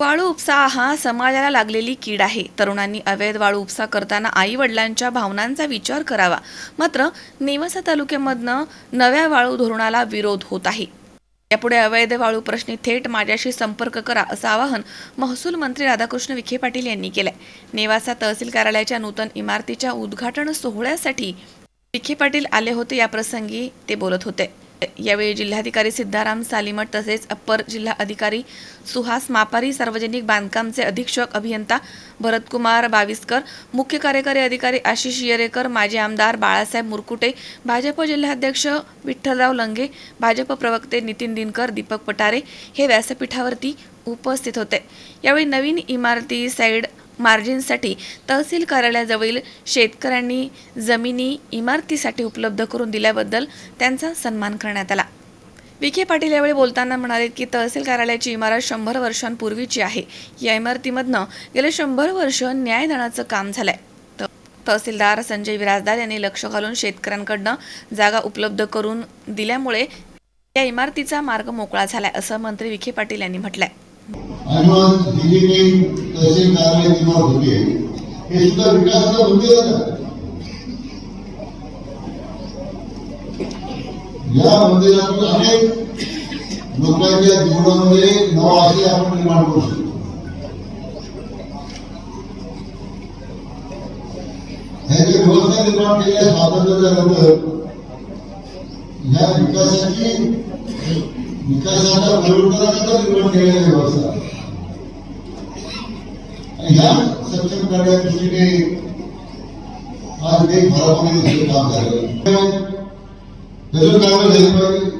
वाळू उपसा हा समाजाला लागलेली कीड आहे. तरुणांनी अवैध वाळू उपसा करताना आई वडिलांच्या भावनांचा विचार करावा. मात्र नेवासा तालुक्यामधनं नव्या वाळू धोरणाला विरोध होत आहे. यापुढे अवैध वाळू प्रश्नी थेट माझ्याशी संपर्क करा असं आवाहन महसूल मंत्री राधाकृष्ण विखे पाटील यांनी केलंय. नेवासा तहसील कार्यालयाच्या नूतन इमारतीच्या उद्घाटन सोहळ्यासाठी विखे पाटील आले होते या प्रसंगी ते बोलत होते. यावेळी जिल्हाधिकारी सिद्धाराम सालीमठ तसेच अप्पर जिल्हा अधिकारी सुहास मापारी सार्वजनिक बांधकामचे अधीक्षक अभियंता भरतकुमार बाविस्कर मुख्य कार्यकारी अधिकारी आशिष येरेकर माजी आमदार बाळासाहेब मुरकुटे भाजप जिल्हाध्यक्ष विठ्ठलराव लंगे भाजप प्रवक्ते नितीन दिनकर दीपक पटारे हे व्यासपीठावरती उपस्थित होते. यावेळी नवीन इमारती साईड मार्जिनसाठी तहसील कार्यालयाजवळील शेतकऱ्यांनी जमिनी इमारतीसाठी उपलब्ध करून दिल्याबद्दल त्यांचा सन्मान करण्यात आला. विखे पाटील यावेळी बोलताना म्हणाले की तहसील कार्यालयाची इमारत शंभर वर्षांपूर्वीची आहे. या इमारतीमधनं गेले शंभर वर्ष न्यायदानाचं काम झालंय. त- तहसीलदार संजय विराजदार यांनी लक्ष घालून शेतकऱ्यांकडनं जागा उपलब्ध करून दिल्यामुळे या इमारतीचा मार्ग मोकळा झालाय असं मंत्री विखे पाटील यांनी म्हटलंय. आणि मग ही जी तहसील कार्यालय इमारत होती. हे सुद्धा विकासाचा मुद्दे या मंदिरातून अनेक लोकांच्या जीवनामध्ये नवा आशय आपण निर्माण करू शकतो. ह्याची व्यवस्था निर्माण केल्या स्वातंत्र्याच्या नंतर या विकासाची विकासाच्या परिवर्तनाकरता निर्माण केलेल्या व्यवस्था. आणि ह्या सक्षम करण्या दृष्टीने आज एक फरक काम झालं त्याचं कारण झालं पाहिजे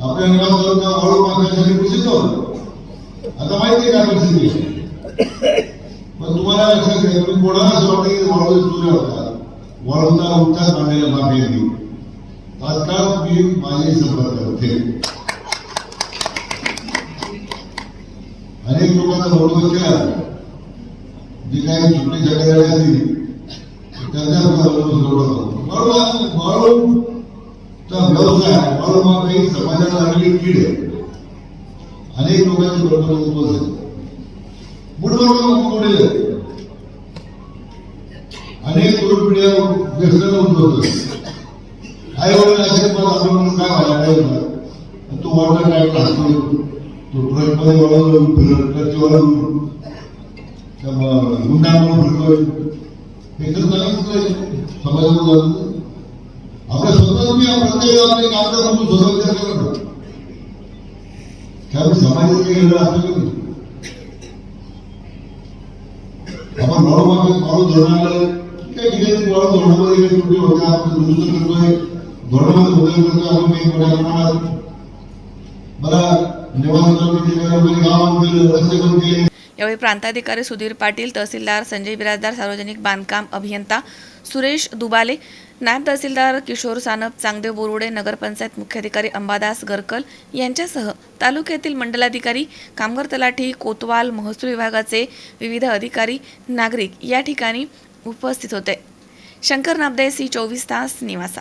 आपल्या निवासाला वाळू मागण्यासाठी प्रसिद्ध आता माहिती आहे काय परिस्थिती पण तुम्हाला लक्षात घ्या तुम्ही कोणाला असं वाटतं की वाळू चुऱ्या होता? वाळूचा उच्चार काढलेला माफी आली तात्काळ मी माझे संपर्क होते अनेक लोकांना बरोबर केला जी काही सुट्टी जगायला असतील त्यांना व्यवसाय वाळू मागे ही समाजाला लागलेली कीड आहे. अनेक लोकांचे बरोबर उद्ध्वस्त आहे बुडबड पुढे अनेक तरुण पिढ्या व्यसनाला उद्ध्वस्त आई वडील असे पण आपण काय व्हायला पाहिजे तो वॉटर काय तो ट्रकमध्ये वळवून ट्रकची वळवून गुंडांवर फिरतोय हे तर समाजामध्ये आपल्या प्रत्येक आपले स्वतः विचार समाजात काही आपण काही ठिकाणी काही त्रुटी होत्या आपण दुरुस्त करतोय. धोरणामध्ये बदल करतोय आपण काही मोठ्या प्रमाणात. मला यावेळी प्रांताधिकारी सुधीर पाटील तहसीलदार संजय बिराजदार सार्वजनिक बांधकाम अभियंता सुरेश दुबाले नायब तहसीलदार किशोर सानप चांगदेव बोरुडे नगरपंचायत मुख्याधिकारी अंबादास गरकल यांच्यासह तालुक्यातील मंडलाधिकारी कामगार तलाठी कोतवाल महसूल विभागाचे विविध अधिकारी नागरिक या ठिकाणी उपस्थित होते. शंकर नाबदे सी चोवीस तास निवासा.